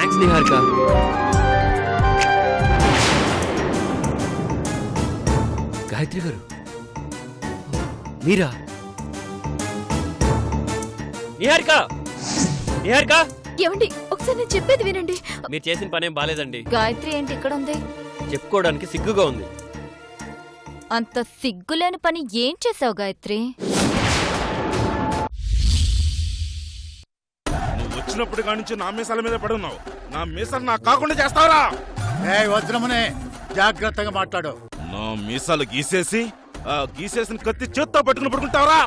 Thanks Niharika Gayatri గారు. మీరా? నిహారిక! నిహారిక! ఏమండి ఒకసారి నేను చెప్పేది వినండి. మీరు చేసిన పనేం బాలేదండి. గాయత్రి ఏంటి ఇక్కడ ఉంది? చెప్పుకోవడానికి సిగ్గుగా ఉంది. అంత సిగ్గులేని పని ఏం చేసావు గాయత్రి? వచ్చినప్పుడు నుంచి నా మీసాల మీద పడి ఉన్నావు నా మీసాలు నాకు కాకుండా చేస్తావరా. ఏ వజ్రమునే జాగ్రత్తగా మాట్లాడు. నా మీసాలు గీసేసి ఆ గీసేసిన కత్తి చేత్తో పట్టుకుని పడుకుంటావరా.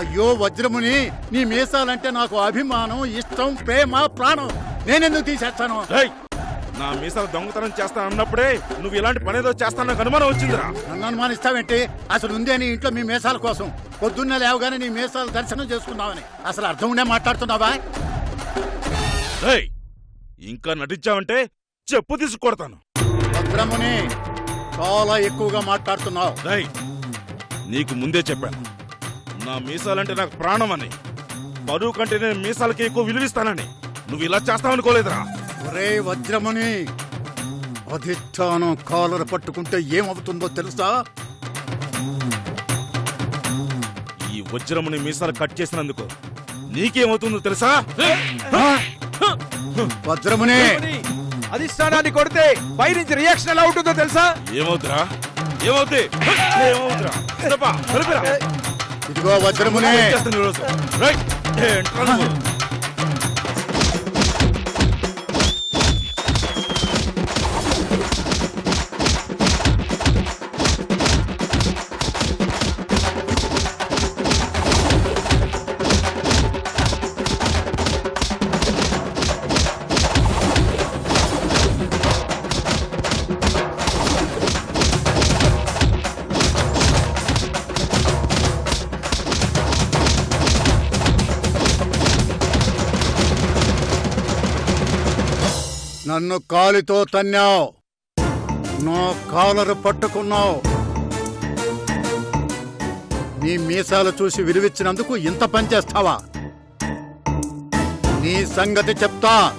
అయ్యో వజ్రముని నీ మీసాలంటే నాకు అభిమానం ఇష్టం ప్రేమ ప్రాణం. నేనెందుకు తీసేస్తాను? నా మీసాలు దొంగతనం చేస్తాను అన్నప్పుడే నువ్వు ఇలాంటి పనేదో చేస్తాను నాకు అనుమానం వచ్చిందిరా. నన్ను అనుమానిస్తావేంటి? అసలు ఉందే నీ ఇంట్లో మీ మీసాల కోసం. పొద్దున్నే లేవగానే నీ మీసాలు దర్శనం చేసుకుందామని. అసలు అర్థం ఉండే మాట్లాడుతున్నావా? ఇంకా నటించావంటే చెప్పు తీసి కొడతాను. వజ్రముని చాలా ఎక్కువగా మాట్లాడుతున్నావు. రేయ్, నీకు ముందే చెప్పాను. నా మీసాలంటే నాకు ప్రాణం అని బరువు కంటే నేను మీసాలకి ఎక్కువ విలువిస్తానని. నువ్వు ఇలా చేస్తావనుకోలేదురా. ఒరే వజ్రముని! అధిష్టానం కాలర్ పట్టుకుంటే ఏమవుతుందో తెలుసా? ఈ వజ్రముని మీసాలు కట్ చేసినందుకు నీకేమవుతుందో తెలుసా? వజ్రముని! అధిష్టానాన్ని కొడితే పైనుంచి రియాక్షన్ ఎలా ఉంటుందో తెలుసా? ఏమవుతురా? ఏమవుతుంది ఏమవుతురా ఇదిగో వజ్రముని! నన్ను కాలితో తన్నావు. నా కాలరు పట్టుకున్నావు. నీ మీసాలు చూసి విలువిచ్చినందుకు ఇంత పని చేస్తావా? నీ సంగతి చెప్తా.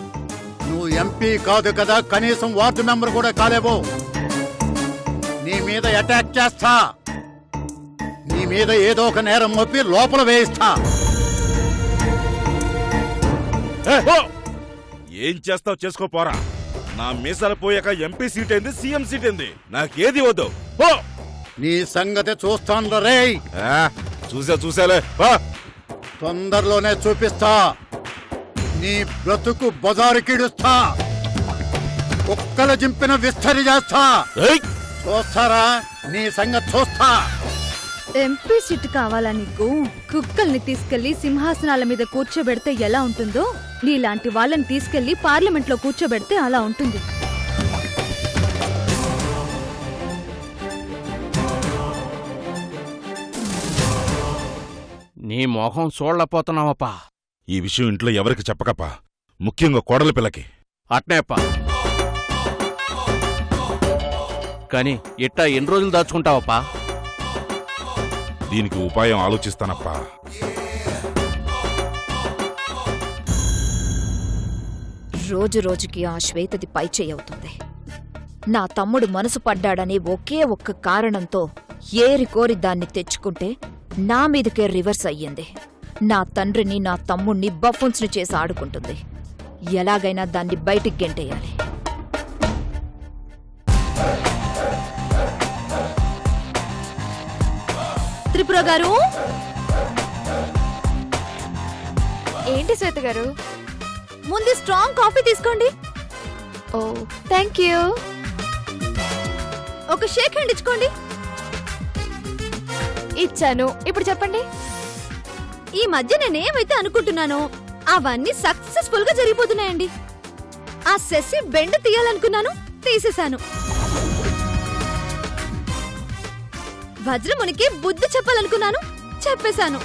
నువ్వు ఎంపీ కాదు కదా కనీసం వార్డు మెంబర్ కూడా కాలేవు. నీ మీద అటాక్ చేస్తా. నీ మీద ఏదో ఒక నేరం మోపి లోపల వేయిస్తా. ఏ, చేస్తావు చేసుకోపోరా నా మీసాలు పోయాక ఎంపీ సీట్ ఏంది సీఎం సీట్ ఏంది? నాకేది వద్దు. ఓ నీ సంగతి చూస్తాను ఆ, చూసా చూసాలే! తొందరలోనే చూపిస్తా. నీ బ్రతుకు బజారుకిడుస్తా కుక్కలు జింపిన విస్తరి చేస్తా! చూస్తారా? నీ సంగతి చూస్తా. ఎంపీ సీట్ కావాలా నీకు కుక్కల్ని తీసుకెళ్ళి సింహాసనాల మీద కూర్చోబెడితే ఎలా ఉంటుందో? నీలాంటి వాళ్ళని తీసుకెళ్ళి పార్లమెంట్లో కూర్చోబెడితే అలా ఉంటుంది. నీ మొహం చూడలేకపోతున్నావప్పా ఈ విషయం ఇంట్లో ఎవరికి చెప్పకప్పా? ముఖ్యంగా కోడల పిల్లకి. అట్నేప్పా. కానీ ఇట్టా ఎన్ని రోజులు దాచుకుంటావప్పా? దీనికి ఉపాయం ఆలోచిస్తానప్పా. రోజు రోజుకి ఆ శ్వేతది పైచేయి అవుతుంది నా తమ్ముడు మనసు పడ్డాడని ఒకే ఒక్క కారణంతో ఏరి కోరి దాన్ని తెచ్చుకుంటే నా మీదకే రివర్స్ అయ్యింది. నా తండ్రిని నా తమ్ముణ్ణి బఫున్స్ని చేసి ఆడుకుంటుంది. ఎలాగైనా దాన్ని బయటికి గెంటేయాలి. త్రిపుర గారు? ఏంటి శ్వేత గారు? ముందు స్ట్రాంగ్ కాఫీ తీసుకోండి. ఓ థ్యాంక్ యూ. ఒక షేక్ హ్యాండ్ ఇచ్చుకోండి. ఇచ్చాను. ఇప్పుడు చెప్పండి. ఈ మధ్య నేనేమైతే అనుకుంటున్నానో అవన్నీ సక్సెస్ఫుల్గా జరిగిపోతున్నాయండి. ఆ సెసి బెండ్ తీయాలనుకున్నాను తీసేశాను. వజ్రమునికి బుద్ధి చెప్పాలనుకున్నాను. చెప్పేశాను.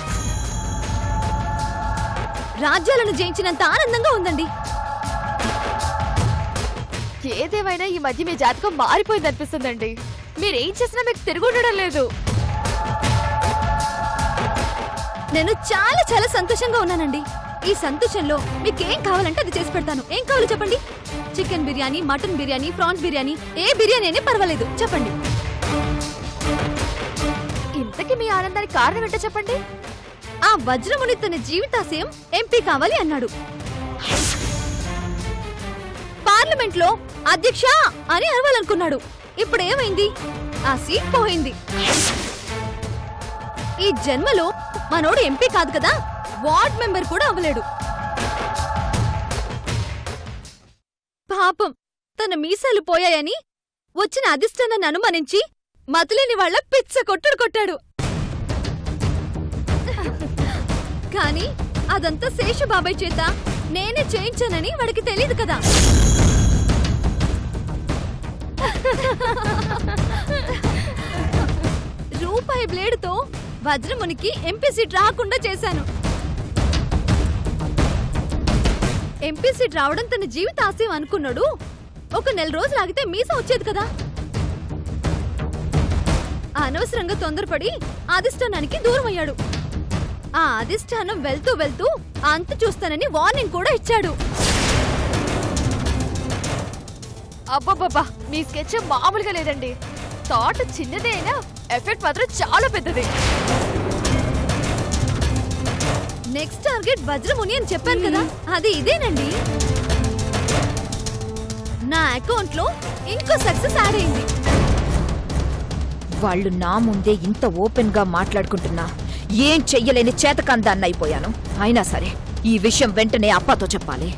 రాజ్యాలను జయించినంత ఆనందంగా ఉందండి. ఏదేమైనా ఈ మధ్య మీ జాతకం మారిపోయింది అనిపిస్తుందండి. మీరేం చేసినా మీకు తిరుగుండడం లేదు. నేను చాలా చాలా సంతోషంగా ఉన్నానండి. ఈ సంతోషంలో మీకేం కావాలంటే అది చేసి పెడతాను. ఏం కావాలో చెప్పండి? Chicken biryani mutton biryani prawns biryani ఏ బిర్యానీ అయినా పర్వాలేదు. చెప్పండి. ఇంతకీ మీ ఆనందానికి కారణం ఏంటో చెప్పండి. ఆ వజ్రముని తన జీవితాశయం ఎంపీ కావాలి అన్నాడు. పార్లమెంట్లో అధ్యక్ష అని అరవాలనుకున్నాడు. ఇప్పుడు ఏమైంది? ఆ సీట్ పోయింది. ఈ జన్మలో మనోడు ఎంపీ కాదు కదా? వార్డ్ మెంబర్ కూడా అవ్వలేడు. పాపం తన మీసాలు పోయాయని వచ్చిన అధిష్టానాన్ని అనుమానించి మతులేని వాళ్ళ పిచ్చ కొట్టుడు కొట్టాడు. కానీ అదంతా శేషబాబాయ్ చేత. నేనే చేయించానని వాడికి తెలియదు కదా. రూపాయి బ్లేడుతో వజ్రమునికి ఎంపీ సీట్ రాకుండా చేశాను. ఎంపీ సీట్ రావడం తన జీవిత ఆశయం అనుకున్నాడు. ఒక నెల రోజులు ఆగితే మీస వచ్చేది కదా. అనవసరంగా తొందరపడి ఆదిష్టానానికి దూరం అయ్యాడు ఆ అధిష్టానం వెళ్తూ వెళ్తూ అంత చూస్తానని వార్నింగ్ కూడా ఇచ్చాడు. అబ్బబ్బబ్బా మీ స్కెచ్ మామూలుగా లేదండి. థాట్ చిన్నదే అయినా ఎఫెక్ట్ మాత్రం చాలా పెద్దది. నెక్స్ట్ టార్గెట్ వజ్రముని అని చెప్పాను కదా అది ఇదేనండి. నా అకౌంట్లో ఇంకో సక్సెస్ యాడ్ అయింది. వాళ్ళు నా ముందే ఇంత ఓపెన్గా మాట్లాడుకుంటున్నా. ఏం చెయ్యలేని చేతకందాన్నైపోయాను. అయినా సరే ఈ విషయం వెంటనే అప్పాతో చెప్పాలి.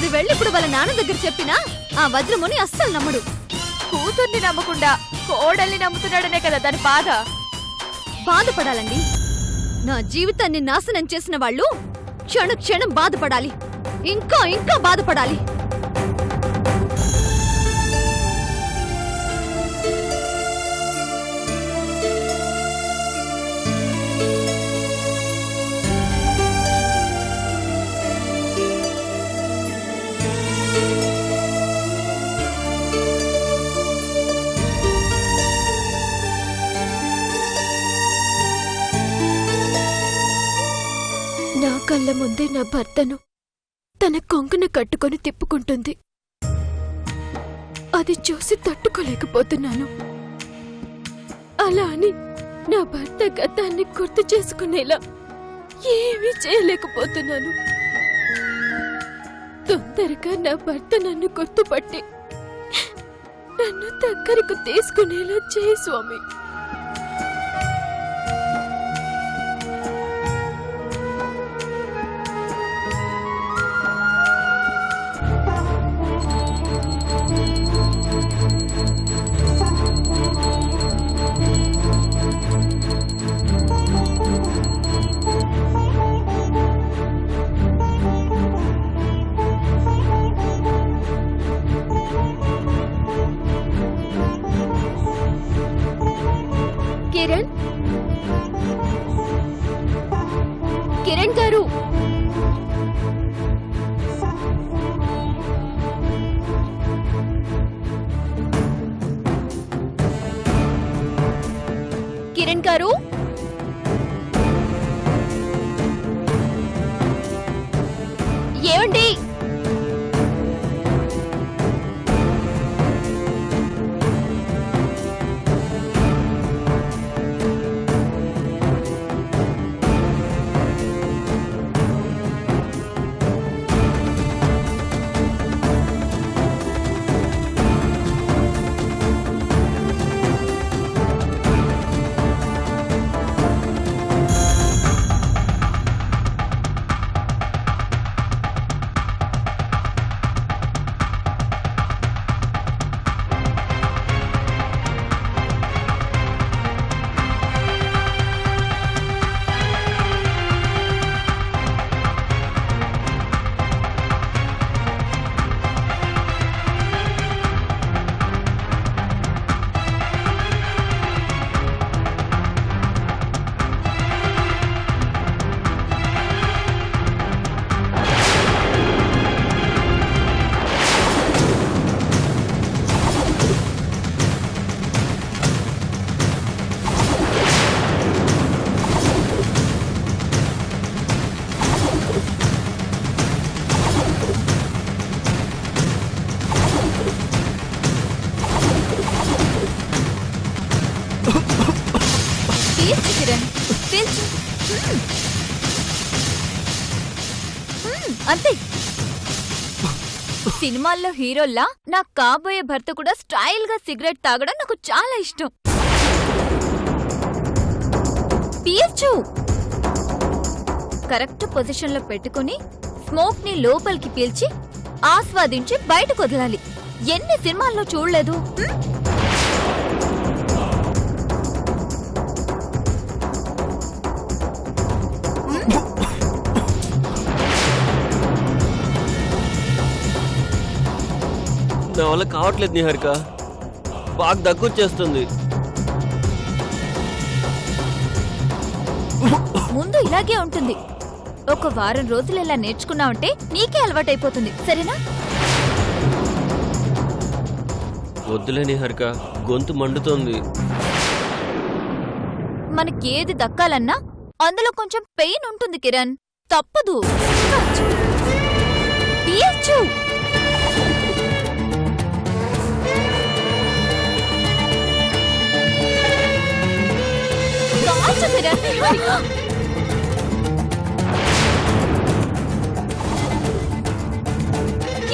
అది వెళ్ళి ఇప్పుడు వాళ్ళ నాన్న దగ్గర చెప్పినా ఆ వజ్రముని అస్సలు నమ్మడు. కూతుర్ని నమ్మకుండా కోడల్ని నమ్ముతున్నాడనే కదా దాని బాధ. బాధపడాలండి. నా జీవితాన్ని నాశనం చేసిన వాళ్ళు క్షణ క్షణం బాధపడాలి. ఇంకా ఇంకా బాధపడాలి. కళ్ళ ముందే నా భర్తను తన కొంకన కట్టుకొని తిప్పుకుంటుంది. అది చూసి తట్టుకోలేకపోతున్నాను. అలా అని నా భర్త గతాన్ని గుర్తు చేసుకునేలా ఏమీ చేయలేకపోతున్నాను. తొందరగా నా భర్త నన్ను గుర్తుపట్టి నన్ను దగ్గరకు తీసుకునేలా చేయి స్వామి. అంతే. సినిమాల్లో హీరోల్లా నా కాబోయే భర్త కూడా స్టైల్గా సిగరెట్ తాగడం నాకు చాలా ఇష్టం. పియచ్చు. కరెక్ట్ పొజిషన్లో పెట్టుకుని స్మోక్ని లోపలికి పీల్చి ఆస్వాదించి బయటకు వదలాలి. ఎన్ని సినిమాల్లో చూడలేదు. నా వల్ల కావట్లేదు నిహారిక. బాగా దగ్గొచ్చేస్తుంది. ముందు ఇలాగే ఉంటుంది. ఒక వారం రోజులు ఇలా నేర్చుకున్నావంటే నీకే అలవాటైపోతుంది సరేనా? వద్దులే నిహారిక గొంతు మండుతోంది. మనకేది దక్కాలన్నా అందులో కొంచెం పెయిన్ ఉంటుంది కిరణ్. తప్పదు. తీయచ్చు కాల్చు కిరణ్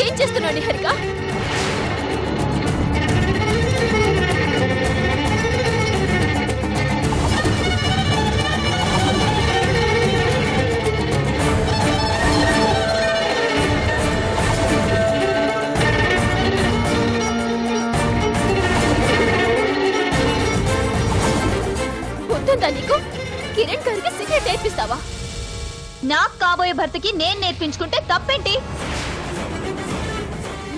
ఏం చేస్తున్నావు నిహారిక? నేర్పించుకుంటే తప్పేంటి?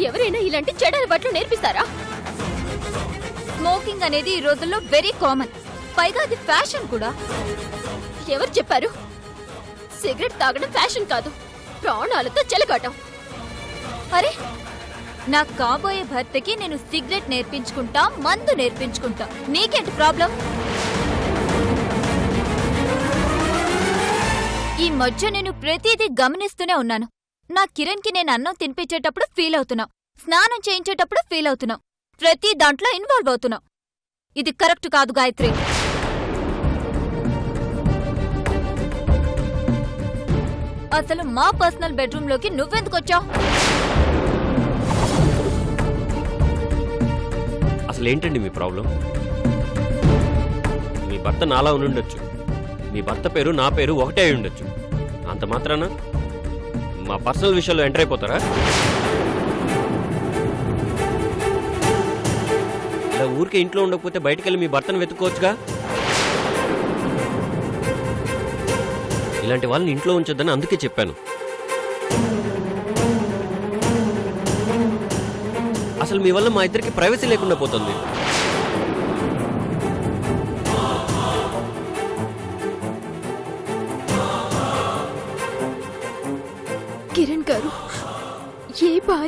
ఎవరైనా ఇలాంటి చెడు అలవాట్లు నేర్పిస్తారా? స్మోకింగ్ అనేది ఈ రోజుల్లో వెరీ కామన్. పైగా అది ఫ్యాషన్ కూడా. ఎవరు చెప్పారు? సిగరెట్ తాగడం ఫ్యాషన్ కాదు. ప్రాణాలతో చెలగాటం. అరే నా కాబోయే భర్తకి నేను సిగరెట్ నేర్పించుకుంటా మందు నేర్పించుకుంటా. నీకేంటి ప్రాబ్లం? ఈ మధ్య నేను ప్రతిదీ గమనిస్తూనే ఉన్నాను. నా కిరణ్కి నేను అన్నం తినిపించేటప్పుడు ఫీల్ అవుతున్నావు స్నానం చేయించేటప్పుడు ఫీల్ అవుతున్నావు ప్రతి దాంట్లో ఇన్వాల్వ్ అవుతున్నావు ఇది కరెక్ట్ కాదు గాయత్రి. అసలు మా పర్సనల్ బెడ్రూమ్లోకి నువ్వెందుకు వచ్చావు? అసలు ఏంటండి మీ ప్రాబ్లం? మీ భర్త నాలా ఉండుండొచ్చు. నీ భర్త పేరు నా పేరు ఒకటే అయి ఉండొచ్చు. అంత మాత్రాన? మా పర్సనల్ విషయాల్లో ఎంటర్ అయిపోతారా? ఇలా ఊరికే ఇంట్లో ఉండకపోతే బయటికి వెళ్ళి మీ భర్తను వెతుక్కోవచ్చుగా? ఇలాంటి వాళ్ళని ఇంట్లో ఉంచొద్దని అందుకే చెప్పాను. అసలు మీ వల్ల మా ఇద్దరికి ప్రైవసీ లేకుండా పోతుంది.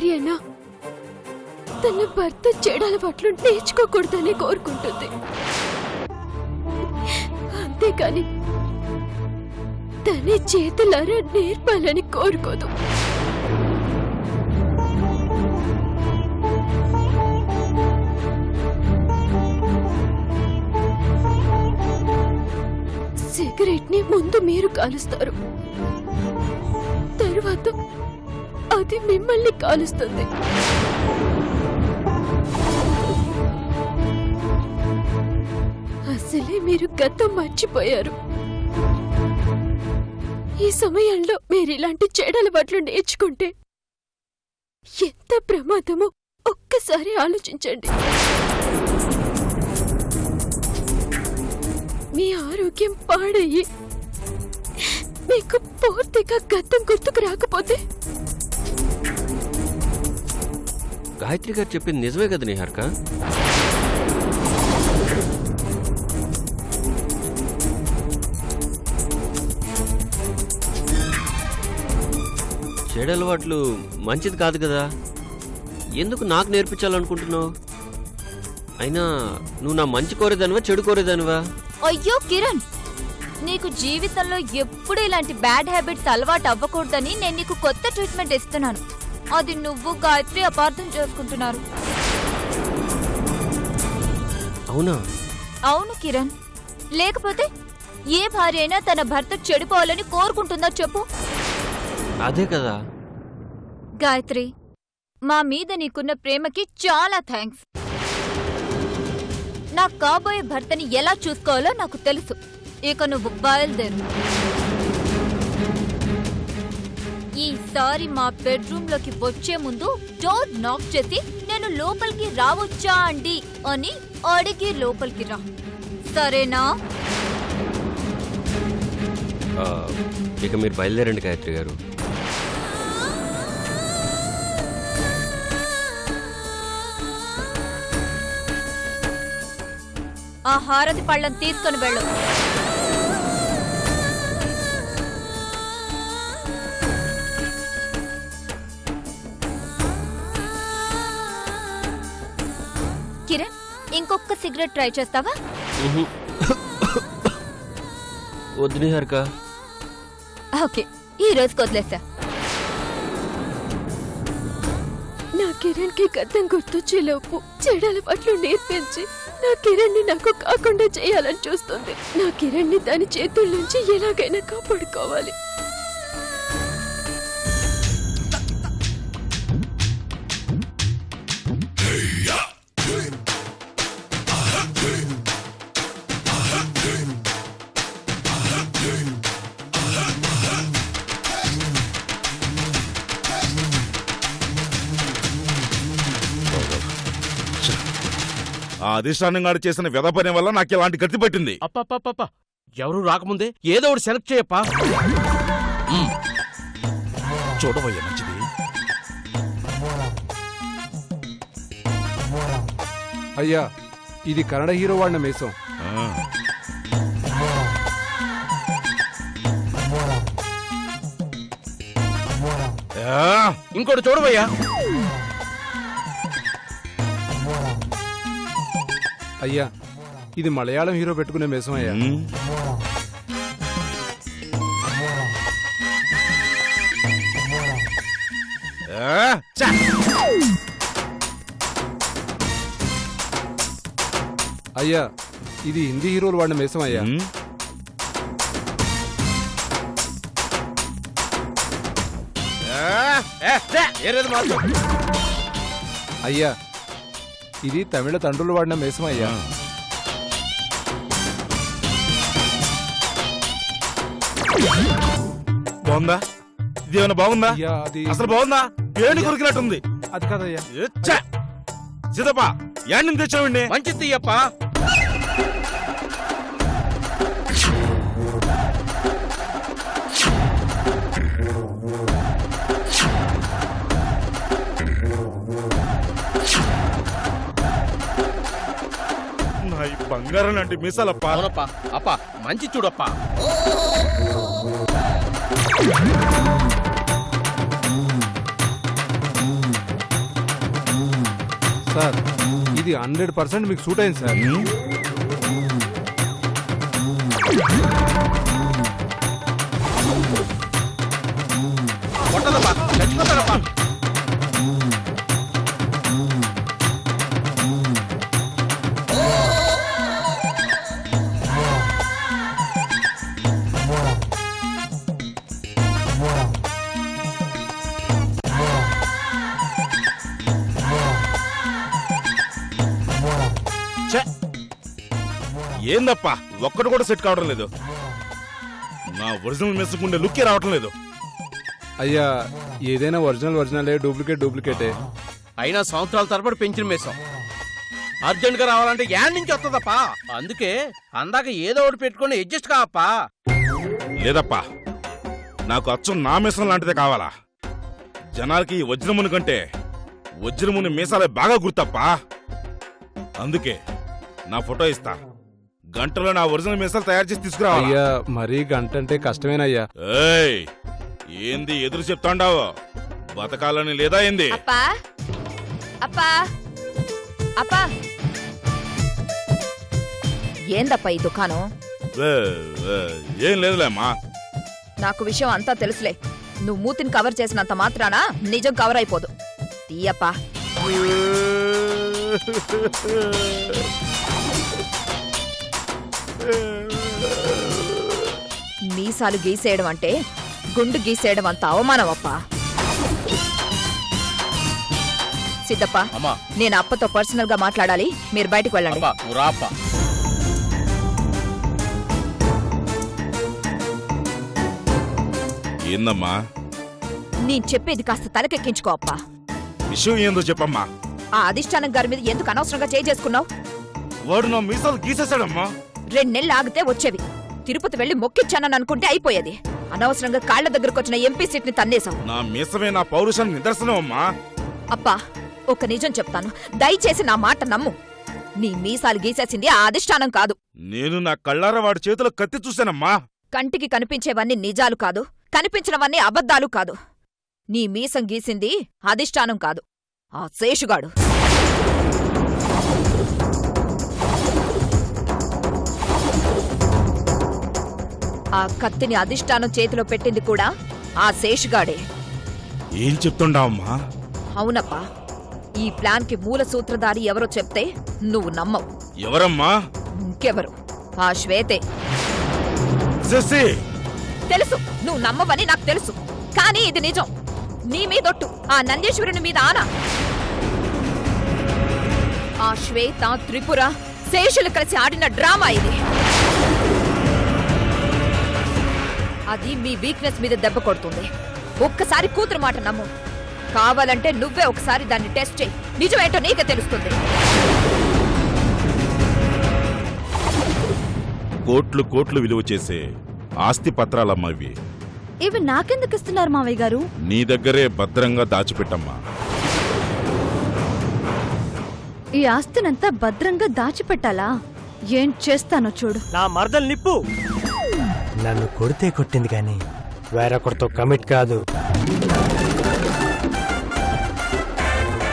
భార్య అయినా తన భర్త చెడాల పట్లు నేర్చుకోకూడదని కోరుకుంటుంది. అంతేకాని తన చేతులారా నేర్పాలని కోరుకోదు. సిగరెట్ని ముందు మీరు కాలుస్తారు. అది మిమ్మల్ని కాలుస్తుంది. అసలే మీరు గతం మర్చిపోయారు. ఈ సమయంలో మీరు ఇలాంటి చెడలవాట్లు నేర్చుకుంటే ఎంత ప్రమాదమో ఒక్కసారి ఆలోచించండి. మీ ఆరోగ్యం పాడయ్యి మీకు పూర్తిగా గతం గుర్తుకు రాకపోతే గాయత్రి గారు చెప్పింది నిజమే కదా నిహార్క? చెడు అలవాట్లు మంచిది కాదు కదా. ఎందుకు నాకు నేర్పించాలనుకుంటున్నావు? అయినా నువ్వు నా మంచి కోరేదానివా చెడు కోరేదానివా? అయ్యో కిరణ్! నీకు జీవితంలో ఎప్పుడు ఇలాంటి బ్యాడ్ హ్యాబిట్స్ అలవాటు అవ్వకూడదని నేను నీకు కొత్త ట్రీట్మెంట్ ఇస్తున్నాను. అది నువ్వు గాయత్రి అపార్థం చేసుకుంటున్నారు. అవునా? అవును కిరణ్. లేకపోతే ఏ భార్య అయినా తన భర్త చెడిపోవాలని కోరుకుంటుందో చెప్పు? అదే కదా. గాయత్రి మా మీద నీకున్న ప్రేమకి చాలా థ్యాంక్స్. నా కాబోయే భర్తని ఎలా చూసుకోవాలో నాకు తెలుసు. ఇక నువ్వు బయలుదేరు. ఈసారి మా బెడ్రూమ్లోకి వచ్చే ముందు డోర్ నాక్ చేసి నేను లోపలికి రావచ్చా అండి అని అడిగి లోపలికి రా. సరేనా? ఇక మీరు బయలుదేరండి గాయత్రి గారు. ఆ హారతి పళ్ళం తీసుకొని వెళ్ళు. ఇంకొక సిగరెట్ ట్రై చేస్తావా? ఉహు. వద్దు నిహారిక. ఓకే ఈ రోజుకి వదిలేసా నా కిరణ్కి గతం గుర్తొచ్చే లోపు చెడాల పట్లు నేర్పించి నా కిరణ్ని నాకు కాకుండా చేయాలని చూస్తుంది. నా కిరణ్ని దాని చేతుల నుంచి ఎలాగైనా కాపాడుకోవాలి. అధిష్టానం గారు చేసిన వ్యధ పని వల్ల నాకు ఇలాంటి గతి పట్టింది. ఎవరు రాకముందే ఏదో ఒకటి సెలెక్ట్ చేయప్పా. చూడవయ్యా మంచిది. అయ్యా ఇది కన్నడ హీరో వాడిన మేసం. ఇంకోటి చూడవయ్యా. అయ్యా ఇది మలయాళం హీరో పెట్టుకునే మేసం అయ్యా! అయ్యా ఇది హిందీ హీరోలు వాడిన మేసం అయ్యా. అయ్యా ఇది తమిళ తండ్రులు వాడిన మేసం అయ్యా బాగుందా? ఇది ఏమైనా బాగుందా? అయ్యా అది అసలు బాగుందా? పేణి కొరికినట్టుంది. అది కాదయ్యా. సిద్ధప్ప యాడ్ నుంచి తెచ్చావండి? మంచి తీయప్పా బంగారం లాంటి మీసాలప్ప. అవునప్పా. అప్ప మంచి చూడప్పా. సార్ ఇది హండ్రెడ్ పర్సెంట్ మీకు సూట్ అయింది సార్. ఏందప్పా? ఒక్కడు కూడా సెట్ కావడం లేదు. నా ఒరిజినల్ మెస్సుకుండే లుక్కే రావటం లేదు. అయ్యా ఏదైనా ఒరిజినల్ ఒరిజినలే డూప్లికేట్ డూప్లికేటే. అయినా సంవత్సరాల తరబడి పెంచిన మేసం. అర్జెంట్గా రావాలంటే యాడ్ నుంచి వస్తుందప్పా. అందుకే అందాక ఏదో ఒకటి పెట్టుకొని అడ్జస్ట్ కావప్పా. లేదప్పా. నాకు అచ్చం నా మీసం లాంటిదే కావాలా? జనాలకి ఈ వజ్రముని కంటే వజ్రముని మీసాలే బాగా గుర్తప్పా. అందుకే నా ఫోటో ఇస్తా. గంటలో నా ఒరిజినల్ మీసాలు తయారు చేసి తీసుకురావాలా? అయ్యా మరీ గంట అంటే కష్టమేనయ్యా. ఏయ్ ఏంది ఎదురు చెప్తాండావు? బతకాలని లేదా ఏంది? అప్పా అప్పా అప్పా. ఏందప్పా ఈ దుకాణం? ఏ, ఏ, ఏం లేదులేమ్మా నాకు విషయం అంతా తెలుసులే. నువ్వు మూతిని కవర్ చేసినంత మాత్రాన నిజం కవర్ అయిపోదు. తీయప్పా. మీసాలు గీసేయడం అంటే గుండు గీసేయడం అంత అవమానం అప్పా సిద్ధప్ప అమ్మా. నేను అప్పతో పర్సనల్గా మాట్లాడాలి. మీరు బయటికి వెళ్ళండి. ఏందమ్మా? నేను చెప్పేది కాస్త తలకెక్కించుకో అప్పా. విషయం ఏందో చెప్పమ్మా. ఆ అధిష్టానం గారి మీద ఎందుకు అనవసరంగా చేసుకున్నావు? వాడు నా మీసాలు గీసేశాడమ్మా. రెండు నెలలు ఆగితే వచ్చేవి. తిరుపతి వెళ్ళి మొక్కిచ్చానని అనుకుంటే అయిపోయేది. అనవసరంగా కాళ్ళ దగ్గరకు వచ్చిన ఎంపీ సీట్ని తన్నేశావు. నా మీసమే నా పౌరుషానికి నిదర్శనం అమ్మా. అప్పా ఒక నిజం చెప్తాను. దయచేసి నా మాట నమ్ము. నీ మీసాలు గీసేసింది ఆ అధిష్టానం కాదు. నేను నా కళ్ళారా వాడి చేతిలో కత్తి చూశానమ్మా. కంటికి కనిపించేవన్నీ నిజాలు కాదు. కనిపించినవన్నీ అబద్ధాలు కాదు. నీ మీసం గీసింది అధిష్టానం కాదు. ఆ శేషుగాడు. ఆ కత్తిని అధిష్టానం చేతిలో పెట్టింది కూడా ఆ శేషుగాడే. ఏం చెప్తుండావమ్మా? అవునప్పా ఈ ప్లాన్కి మూల సూత్రధారి ఎవరో చెప్తే నువ్వు నమ్మవు. ఎవరమ్మా? ఇంకెవరు? ఆ శ్వేతే. శశి! తెలుసు నువ్వు నమ్మవని నాకు తెలుసు కానీ ఇది నిజం. నీ మీదొట్టు ఆ నందీశ్వరుని మీద ఆన. ఆ శ్వేత త్రిపుర శేషులు కలిసి ఆడిన డ్రామా ఇది. అది మీ వీక్నెస్ మీద దెబ్బ కొడుతుంది. ఒక్కసారి కూతురు మాట నమ్ము. కావాలంటే నువ్వే ఒకసారి దాన్ని టెస్ట్ చేయి. నిజమేంటో నీకే తెలుస్తుంది. కోట్లు కోట్లు విలువ చేసే ఆస్తి పత్రాలమ్మా ఇవి ఇవి నాకెందుకు ఇస్తున్నారు మావయ్య గారు? నీ దగ్గరే భద్రంగా దాచిపెట్టమ్మా. ఈ ఆస్తినంతా భద్రంగా దాచిపెట్టాలా? ఏం చేస్తానో చూడు. నా మరదలు నిప్పు. నన్ను కొడితే కొట్టింది కానీ వేరొకరితో కమిట్ కాదు.